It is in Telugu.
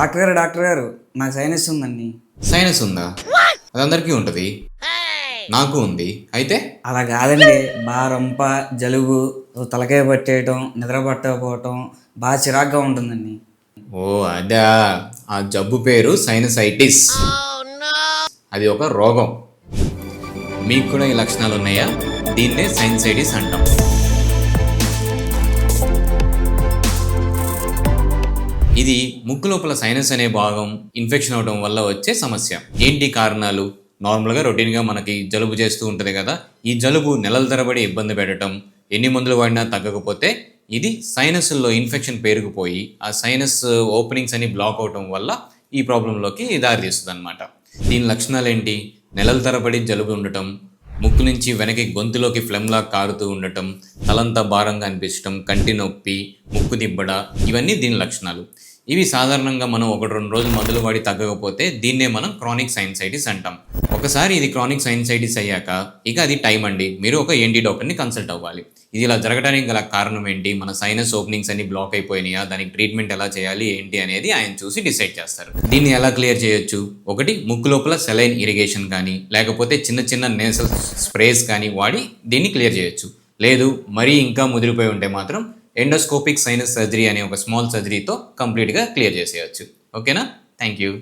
డాక్టర్ గారు డాక్టర్ గారు నాకు సైనస్ ఉందండి. సైనస్ ఉందా? అది అందరికీ ఉంటుంది. నాకు ఉంది. అయితే? అలా కాదండి. బాగా రొంప జలుబు తలకాయ పట్టేయటం నిద్ర పట్టకపోవటం బాగా చిరాగ్గా ఉంటుందండి. ఓ అదా. ఆ జబ్బు పేరు సైనసైటిస్ అది ఒక రోగం. మీకు కూడా ఈ లక్షణాలు ఉన్నాయా? దీన్నే సైనసైటిస్ అంటాం. ఇది ముక్కు లోపల సైనస్ అనే భాగం ఇన్ఫెక్షన్ అవడం వల్ల వచ్చే సమస్య. ఏంటి కారణాలు? నార్మల్గా రొటీన్గా మనకి జలుబు చేస్తూ ఉంటుంది కదా ఈ జలుబు నెలల తరబడి ఇబ్బంది పెట్టడం ఎన్ని మందులు వాడినా తగ్గకపోతే ఇది సైనస్లో ఇన్ఫెక్షన్ పేరుకుపోయి ఆ సైనస్ ఓపెనింగ్స్ అని బ్లాక్ అవటం వల్ల ఈ ప్రాబ్లంలోకి దారితీస్తుంది అనమాట దీని లక్షణాలు ఏంటి నెలల తరబడి జలుబు ఉండటం ముక్కు నుంచి వెనక్కి గొంతులోకి ఫ్లెమ్లా కారుతూ ఉండటం తలంతా భారంగా అనిపించటం కంటి నొప్పి ముక్కు దిబ్బడ ఇవన్నీ దీని లక్షణాలు. ఇవి సాధారణంగా మనం ఒకటి రెండు రోజులు మందులు వాడి తగ్గకపోతే దీన్నే మనం క్రానిక్ సైన్సైటిస్ అంటాం. ఒకసారి ఇది క్రానిక్ సైన్సైటిస్ అయ్యాక ఇక అది టైం అండి. మీరు ఒక ఏంటి డాక్టర్ని కన్సల్ట్ అవ్వాలి. ఇది ఇలా జరగడానికి గల కారణం ఏంటి? మన సైనస్ ఓపెనింగ్స్ అన్ని బ్లాక్ అయిపోయినాయా? దానికి ట్రీట్మెంట్ ఎలా చేయాలి? ఏంటి అనేది ఆయన చూసి డిసైడ్ చేస్తారు. దీన్ని ఎలా క్లియర్ చేయొచ్చు? ఒకటి ముక్కు లోపల సెలైన్ ఇరిగేషన్ కానీ లేకపోతే చిన్న చిన్న నేసల్ స్ప్రేస్ కానీ వాడి దీన్ని క్లియర్ చేయొచ్చు. లేదు మరీ ఇంకా ముదిరిపోయి ఉంటే మాత్రం ఎండోస్కోపిక్ సైనస్ సర్జరీ అనే ఒక స్మాల్ సర్జరీతో కంప్లీట్గా క్లియర్ చేసేయచ్చు. ఓకేనా? Thank you